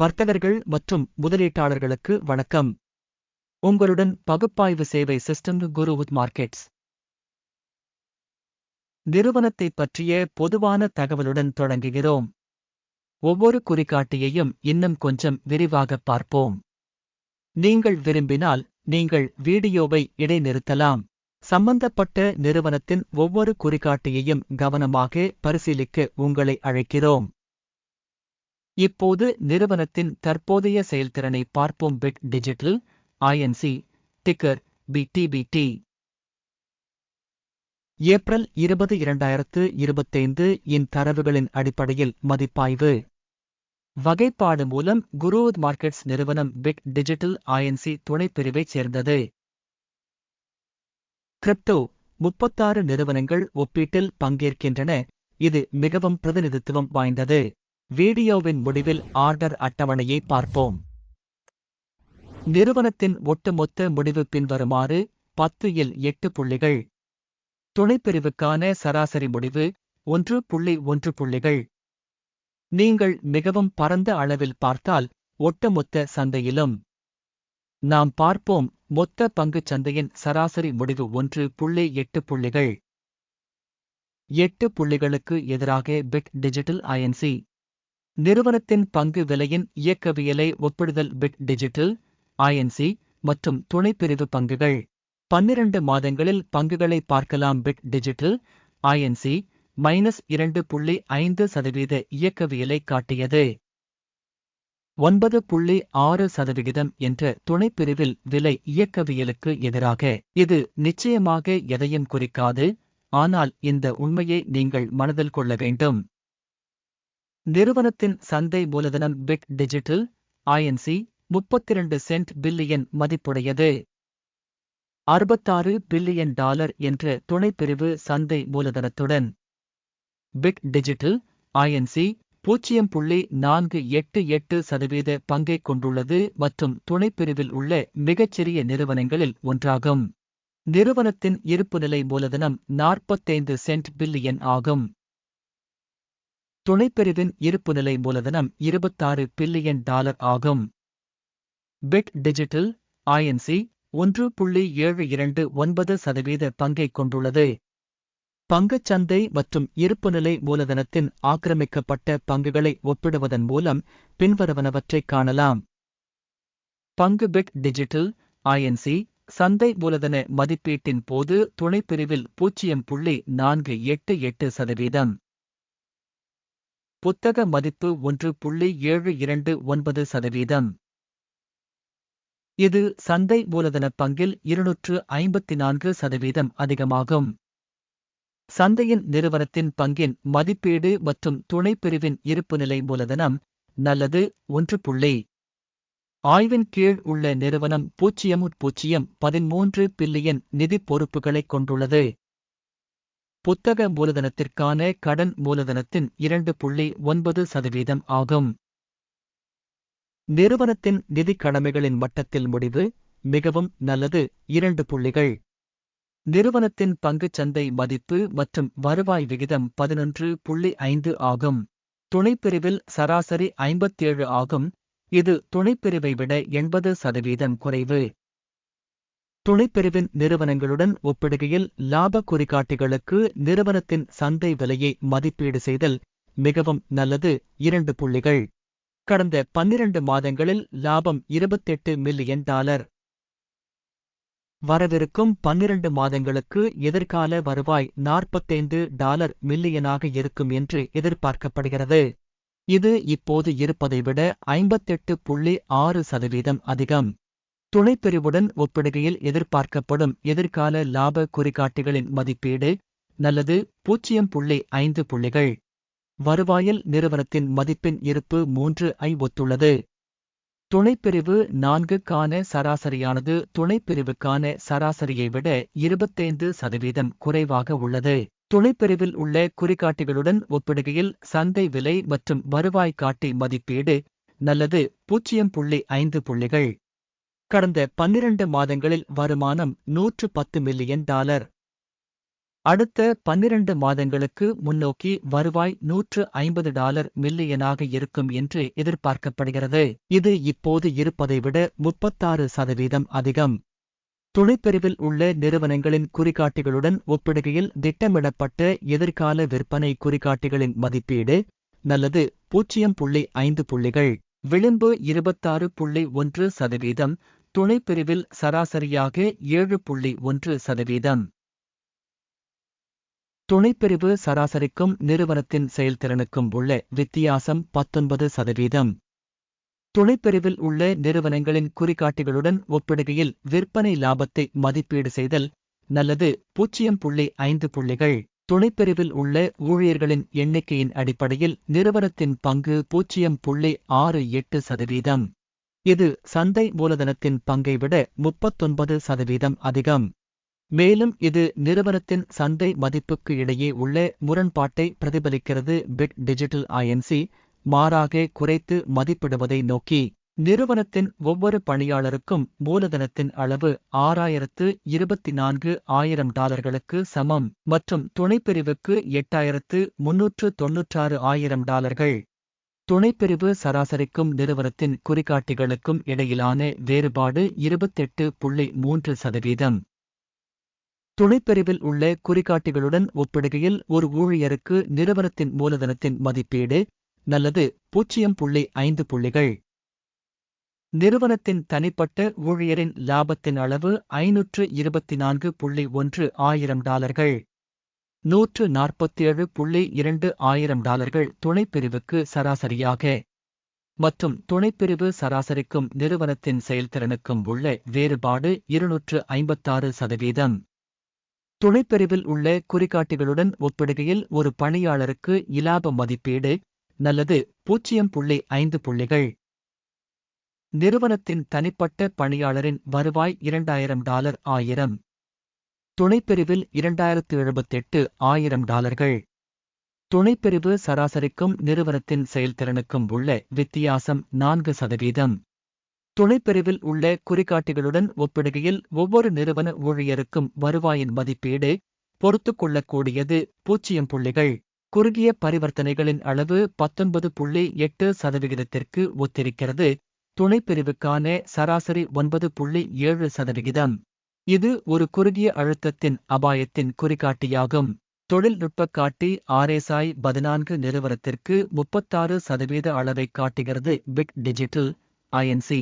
வர்த்தகர்கள் மற்றும் முதலீட்டாளர்களுக்கு வணக்கம். உங்களுடன் பகுப்பாய்வு சேவை சிஸ்டம் குருவுத் மார்க்கெட்ஸ். நிறுவனத்தை பற்றிய பொதுவான தகவலுடன் தொடங்குகிறோம். ஒவ்வொரு குறிகாட்டியையும் இன்னும் கொஞ்சம் விரிவாக பார்ப்போம். நீங்கள் விரும்பினால் நீங்கள் வீடியோவை இடைநிறுத்தலாம். சம்பந்தப்பட்ட நிறுவனத்தின் ஒவ்வொரு குறிகாட்டியையும் கவனமாக பரிசீலிக்க உங்களை அழைக்கிறோம். இப்போது நிறுவனத்தின் தற்போதைய செயல்திறனை பார்ப்போம். Bit Digital Inc ticker BTBT April இருபது இரண்டாயிரத்து இருபத்தைந்து இன் தரவுகளின் அடிப்படையில் மதிப்பாய்வு. வகைப்பாடு மூலம் குருவத் மார்க்கெட்ஸ் நிறுவனம் பிக் டிஜிட்டல் ஐஎன்சி துணைப்பிரிவைச் சேர்ந்தது. கிரிப்டோ முப்பத்தாறு நிறுவனங்கள் ஒப்பீட்டில் பங்கேற்கின்றன. இது மிகவும் பிரதிநிதித்துவம் வாய்ந்தது. வீடியோவின் முடிவில் ஆர்டர் அட்டவணையை பார்ப்போம். நிறுவனத்தின் ஒட்டுமொத்த முடிவு பின்வருமாறு பத்து இல் எட்டு புள்ளிகள். துணைப்பிரிவுக்கான சராசரி முடிவு ஒன்று புள்ளி ஒன்று புள்ளிகள். நீங்கள் மிகவும் பரந்த அளவில் பார்த்தால் ஒட்டுமொத்த சந்தையிலும். நாம் பார்ப்போம் மொத்த பங்குச் சந்தையின் சராசரி முடிவு ஒன்று புள்ளி எட்டு புள்ளிகள். எட்டு புள்ளிகளுக்கு எதிராக பிட் டிஜிட்டல் ஐஎன்சி நிறுவனத்தின் பங்கு விலையின் இயக்கவியலை ஒப்பிடுதல் பிட் டிஜிட்டல் ஐஎன்சி மற்றும் துணைப்பிரிவு பங்குகள். பன்னிரண்டு மாதங்களில் பங்குகளை பார்க்கலாம் பிட் டிஜிட்டல் ஐஎன்சி மைனஸ் இரண்டு புள்ளி ஐந்து சதவீத இயக்கவியலை காட்டியது. ஒன்பது புள்ளி ஆறு சதவிகிதம் என்ற துணைப்பிரிவில் விலை இயக்கவியலுக்கு எதிராக. இது நிச்சயமாக எதையும் குறிக்காது ஆனால் இந்த உண்மையை நீங்கள் மனதில் கொள்ள வேண்டும். நிறுவனத்தின் சந்தை மூலதனம் பிட் டிஜிட்டல் ஐஎன்சி முப்பத்திரண்டு சென்ட் பில்லியன் மதிப்புடையது. அறுபத்தாறு பில்லியன் டாலர் என்ற துணைப்பிரிவு சந்தை மூலதனத்துடன். பிக் டிஜிட்டல் ஐஎன்சி பூஜ்ஜியம் புள்ளி நான்கு எட்டு எட்டு சதவீத பங்கை கொண்டுள்ளது மற்றும் துணைப்பிரிவில் உள்ள மிகச்சிறிய நிறுவனங்களில் ஒன்றாகும். நிறுவனத்தின் இருப்புநிலை மூலதனம் நாற்பத்தைந்து சென்ட் பில்லியன் ஆகும். துணைப்பிரிவின் இருப்புநிலை மூலதனம் இருபத்தாறு பில்லியன் டாலர் ஆகும். பிட் டிஜிட்டல் ஐஎன்சி ஒன்று புள்ளி ஏழு இரண்டு ஒன்பது சதவீத பங்கை கொண்டுள்ளது. பங்குச்சந்தை மற்றும் இருப்புநிலை மூலதனத்தின் ஆக்கிரமிக்கப்பட்ட பங்குகளை ஒப்பிடுவதன் மூலம் பின்வருவனவற்றைக் காணலாம். பங்கு பிட் டிஜிட்டல் ஐஎன்சி சந்தை மூலதன மதிப்பீட்டின் போது துணைப்பிரிவில் பூஜ்ஜியம் புள்ளி நான்கு எட்டு எட்டு சதவீதம். புத்தக மதிப்பு ஒன்று புள்ளி ஏழு இரண்டு ஒன்பது சதவீதம். இது சந்தை மூலதன பங்கில் இருநூற்று ஐம்பத்தி நான்கு சதவீதம் அதிகமாகும். சந்தையின் நிறுவனத்தின் பங்கின் மதிப்பீடு மற்றும் துணைப்பிரிவின் இருப்புநிலை மூலதனம் நல்லது ஒன்று புள்ளி. ஆய்வின் கீழ் உள்ள நிறுவனம் பூஜ்ஜியம் பூஜ்ஜியம் பதிமூன்று பில்லியன் நிதி பொறுப்புகளைக் கொண்டுள்ளது. புத்தக மூலதனத்திற்கான கடன் மூலதனத்தின் இரண்டு புள்ளி ஒன்பது சதவீதம் ஆகும். நிறுவனத்தின் நிதி கடமைகளின் மட்டத்தில் முடிவு மிகவும் நல்லது. இரண்டு புள்ளிகள். நிறுவனத்தின் பங்குச் சந்தை மதிப்பு மற்றும் வருவாய் விகிதம் பதினொன்று புள்ளி ஐந்து ஆகும். துணைப்பிரிவில் சராசரி ஐம்பத்தேழு ஆகும். இது துணைப்பிரிவை விட எண்பது சதவீதம் குறைவு. துணைப்பிரிவின் நிறுவனங்களுடன் ஒப்பிடுகையில் லாப குறிகாட்டிகளுக்கு நிறுவனத்தின் சந்தை விலையை மதிப்பீடு செய்தல் மிகவும் நல்லது. இரண்டு புள்ளிகள். கடந்த பன்னிரண்டு மாதங்களில் லாபம் இருபத்தெட்டு மில்லியன் டாலர். வரவிருக்கும் பன்னிரண்டு மாதங்களுக்கு எதிர்கால வருவாய் நாற்பத்தைந்து டாலர் மில்லியனாக இருக்கும் என்று எதிர்பார்க்கப்படுகிறது. இது இப்போது இருப்பதை விட ஐம்பத்தெட்டு புள்ளி ஆறு சதவீதம் அதிகம். துணைப்பிரிவுடன் ஒப்பிடுகையில் எதிர்பார்க்கப்படும் எதிர்கால லாப குறிகாட்டிகளின் மதிப்பீடு நல்லது பூஜ்ஜியம் புள்ளி ஐந்து புள்ளிகள். வருவாயில் நிறுவனத்தின் மதிப்பின் இருப்பு மூன்று ஐ ஒத்துள்ளது. துணைப்பிரிவு நான்குக்கான சராசரியானது துணைப்பிரிவுக்கான சராசரியை விட இருபத்தைந்து சதவீதம் குறைவாக உள்ளது. துணைப்பிரிவில் உள்ள குறிகாட்டிகளுடன் ஒப்பிடுகையில் சந்தை விலை மற்றும் வருவாய் காட்டி மதிப்பீடு நல்லது பூஜ்ஜியம் புள்ளி ஐந்து புள்ளிகள். கடந்த பன்னிரண்டு மாதங்களில் வருமானம் நூற்று பத்து மில்லியன் டாலர். அடுத்த பன்னிரண்டு மாதங்களுக்கு முன்னோக்கி வருவாய் நூற்று ஐம்பது டாலர் மில்லியனாக இருக்கும் என்று எதிர்பார்க்கப்படுகிறது. இது இப்போது இருப்பதை விட முப்பத்தாறு சதவீதம் அதிகம். துணைப்பிரிவில் உள்ள நிறுவனங்களின் குறிகாட்டிகளுடன் ஒப்பிடுகையில் திட்டமிடப்பட்ட எதிர்கால விற்பனை குறிகாட்டிகளின் மதிப்பீடு நல்லது பூஜ்ஜியம் புள்ளி ஐந்து புள்ளிகள். விளிம்பு இருபத்தாறு புள்ளி ஒன்று சதவீதம். துணைப்பிரிவில் சராசரியாக ஏழு புள்ளி ஒன்று சதவீதம். துணைப்பிரிவு சராசரிக்கும் நிறுவனத்தின் செயல்திறனுக்கும் உள்ள வித்தியாசம் பத்தொன்பது சதவீதம். துணைப்பிரிவில் உள்ள நிறுவனங்களின் குறிகாட்டிகளுடன் ஒப்பிடுகையில் விற்பனை லாபத்தை மதிப்பீடு செய்தல் நல்லது. பூஜ்ஜியம் புள்ளி ஐந்து புள்ளிகள். துணைப்பிரிவில் உள்ள ஊழியர்களின் எண்ணிக்கையின் அடிப்படையில் நிறுவனத்தின் பங்கு பூஜ்ஜியம் புள்ளி ஆறு எட்டு சதவீதம். இது சந்தை மூலதனத்தின் பங்கை விட முப்பத்தொன்பது சதவீதம் அதிகம். மேலும் இது நிறுவனத்தின் சந்தை மதிப்புக்கு இடையே உள்ள முரண்பாட்டை பிரதிபலிக்கிறது. பிட் டிஜிட்டல் ஐஎன்சி மாறாக குறைத்து மதிப்பிடுவதை நோக்கி நிறுவனத்தின் ஒவ்வொரு பணியாளருக்கும் மூலதனத்தின் அளவு ஆறாயிரத்து இருபத்தி நான்கு ஆயிரம் டாலர்களுக்கு சமம் மற்றும் துணைப்பிரிவுக்கு எட்டாயிரத்து முன்னூற்று தொன்னூற்றாறு ஆயிரம் டாலர்கள். துணைப்பிரிவு சராசரிக்கும் நிறுவனத்தின் குறிகாட்டிகளுக்கும் இடையிலான வேறுபாடு இருபத்தெட்டு புள்ளி மூன்று சதவீதம். துணைப்பிரிவில் உள்ள குறிகாட்டிகளுடன் ஒப்பிடுகையில் ஒரு ஊழியருக்கு நிறுவனத்தின் மூலதனத்தின் மதிப்பீடு நல்லது பூஜ்ஜியம் புள்ளி ஐந்து புள்ளிகள். நிறுவனத்தின் தனிப்பட்ட ஊழியரின் லாபத்தின் அளவு ஐநூற்று இருபத்தி நான்கு புள்ளி ஒன்று ஆயிரம் டாலர்கள். நூற்று நாற்பத்தேழு புள்ளி இரண்டு ஆயிரம் டாலர்கள் துணைப்பிரிவுக்கு சராசரியாக. மற்றும் துணைப்பிரிவு சராசரிக்கும் நிறுவனத்தின் செயல்திறனுக்கும் உள்ள வேறுபாடு இருநூற்று ஐம்பத்தாறு சதவீதம். துணைப்பிரிவில் உள்ள குறிகாட்டிகளுடன் ஒப்பிடுகையில் ஒரு பணியாளருக்கு இலாப மதிப்பீடு நல்லது பூஜ்ஜியம் புள்ளி ஐந்து புள்ளிகள். நிறுவனத்தின் தனிப்பட்ட பணியாளரின் வருவாய் இரண்டாயிரம் டாலர் ஆயிரம். துணைப்பிரிவில் இரண்டாயிரத்து எழுபத்தெட்டு ஆயிரம் டாலர்கள். துணைப்பிரிவு சராசரிக்கும் நிறுவனத்தின் செயல்திறனுக்கும் உள்ள வித்தியாசம் நான்கு சதவீதம். துணைப்பிரிவில் உள்ள குறிகாட்டிகளுடன் ஒப்பிடுகையில் ஒவ்வொரு நிறுவன ஊழியருக்கும் வருவாயின் மதிப்பீடு பொறுத்துக்கொள்ளக்கூடியது பூஜ்ஜியம் புள்ளிகள். குறுகிய பரிவர்த்தனைகளின் அளவு பத்தொன்பது புள்ளி எட்டு சதவிகிதத்திற்கு ஒத்திருக்கிறது. துணைப்பிரிவுக்கான சராசரி ஒன்பது புள்ளி ஏழு சதவிகிதம். இது ஒரு குறுகிய அழுத்தத்தின் அபாயத்தின் குறிகாட்டியாகும். தொழில்நுட்ப காட்டி ஆர்எஸ்ஐ பதினான்கு நிறுவனத்திற்கு முப்பத்தாறு சதவீத அளவை காட்டுகிறது பிக் டிஜிட்டல் ஐஎன்சி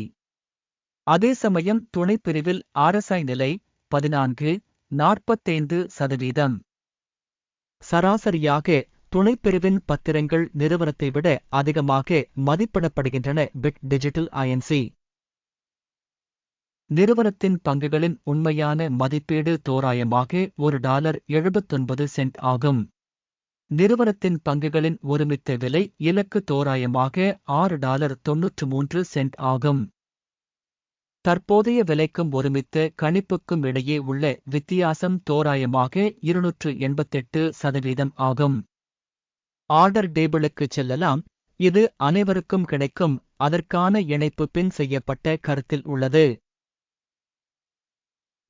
அதே சமயம் துணைப்பிரிவில் ஆர்எஸ்ஐ நிலை பதினான்கு நாற்பத்தைந்து சதவீதம். சராசரியாக துணைப்பிரிவின் பத்திரங்கள் நிறுவனத்தை விட அதிகமாக மதிப்பிடப்படுகின்றன பிக் டிஜிட்டல் ஐஎன்சி நிறுவனத்தின் பங்குகளின் உண்மையான மதிப்பீடு தோராயமாக ஒரு டாலர் எழுபத்தொன்பது சென்ட் ஆகும். நிறுவனத்தின் பங்குகளின் ஒருமித்த விலை இலக்கு தோராயமாக ஆறு டாலர் தொன்னூற்று மூன்று சென்ட் ஆகும். தற்போதைய விலைக்கும் ஒருமித்த கணிப்புக்கும் இடையே உள்ள வித்தியாசம் தோராயமாக இருநூற்று எண்பத்தெட்டு சதவீதம் ஆகும். ஆர்டர் டேபிளுக்கு செல்லலாம். இது அனைவருக்கும் கிடைக்கும். அதற்கான இணைப்பு பின் செய்யப்பட்ட கருத்தில் உள்ளது.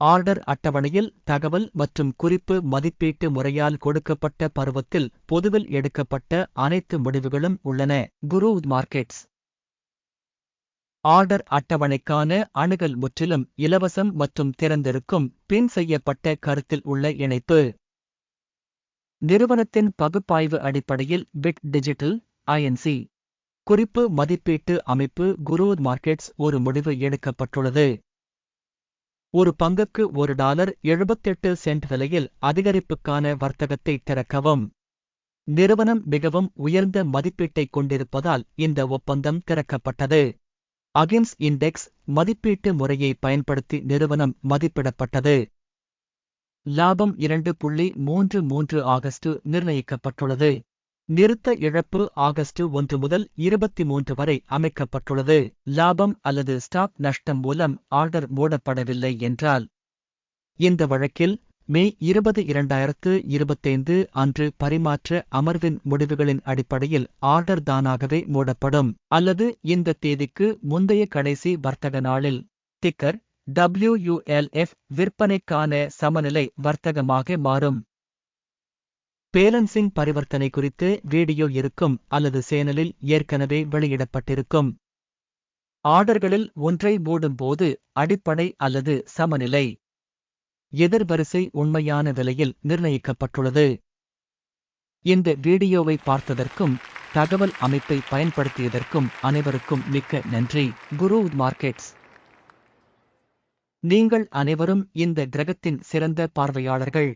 ஆர்டர் அட்டவணையில் தகவல் மற்றும் குறிப்பு மதிப்பீட்டு முறையால் கொடுக்கப்பட்ட பருவத்தில் பொதுவில் எடுக்கப்பட்ட அனைத்து முடிவுகளும் உள்ளன. குரு மார்க்கெட்ஸ். ஆர்டர் அட்டவணைக்கான அணுகல் முற்றிலும் இலவசம் மற்றும் திறந்திருக்கும் பின் செய்யப்பட்ட கருத்தில் உள்ள இணைப்பு. நிறுவனத்தின் பகுப்பாய்வு அடிப்படையில் பிட் டிஜிட்டல் ஐஎன்சி குறிப்பு மதிப்பீட்டு அமைப்பு குரு மார்க்கெட்ஸ் ஒரு முடிவு எடுக்கப்பட்டுள்ளது. ஒரு பங்குக்கு ஒரு டாலர் எழுபத்தெட்டு சென்ட் விலையில் அதிகரிப்புக்கான வர்த்தகத்தை திறக்கவும். நிறுவனம் மிகவும் உயர்ந்த மதிப்பீட்டைக் கொண்டிருப்பதால் இந்த ஒப்பந்தம் திறக்கப்பட்டது. அகிம்ஸ் இண்டெக்ஸ் மதிப்பீட்டு முறையை பயன்படுத்தி நிறுவனம் மதிப்பிடப்பட்டது. லாபம் இரண்டு புள்ளி மூன்று மூன்று ஆகஸ்ட் நிர்ணயிக்கப்பட்டுள்ளது. நிறுத்த இழப்பு ஆகஸ்ட் ஒன்று முதல் இருபத்தி மூன்று வரை அமைக்கப்பட்டுள்ளது. லாபம் அல்லது ஸ்டாக் நஷ்டம் மூலம் ஆர்டர் மூடப்படவில்லை என்றால் இந்த வழக்கில் மே இருபது இரண்டாயிரத்து இருபத்தைந்து அன்று பரிமாற்ற அமர்வின் முடிவுகளின் அடிப்படையில் ஆர்டர் தானாகவே மூடப்படும். அல்லது இந்த தேதிக்கு முந்தைய கடைசி வர்த்தக நாளில் டிக்கர் டபிள்யூயுஎல்எஃப் விற்பனைக்கான சமநிலை வர்த்தகமாக மாறும். பேலன்சிங் பரிவர்த்தனை குறித்து வீடியோ இருக்கும் அல்லது சேனலில் ஏற்கனவே வெளியிடப்பட்டிருக்கும். ஆர்டர்களில் ஒன்றை மூடும்போது அடிப்படை அல்லது சமநிலை. எதிர்வரிசை உண்மையான விலையில் நிர்ணயிக்கப்பட்டுள்ளது. இந்த வீடியோவை பார்த்ததற்கும் தகவல் அமைப்பை பயன்படுத்தியதற்கும் அனைவருக்கும் மிக்க நன்றி. குரு மார்க்கெட்ஸ். நீங்கள் அனைவரும் இந்த கிரகத்தின் சிறந்த பார்வையாளர்கள்.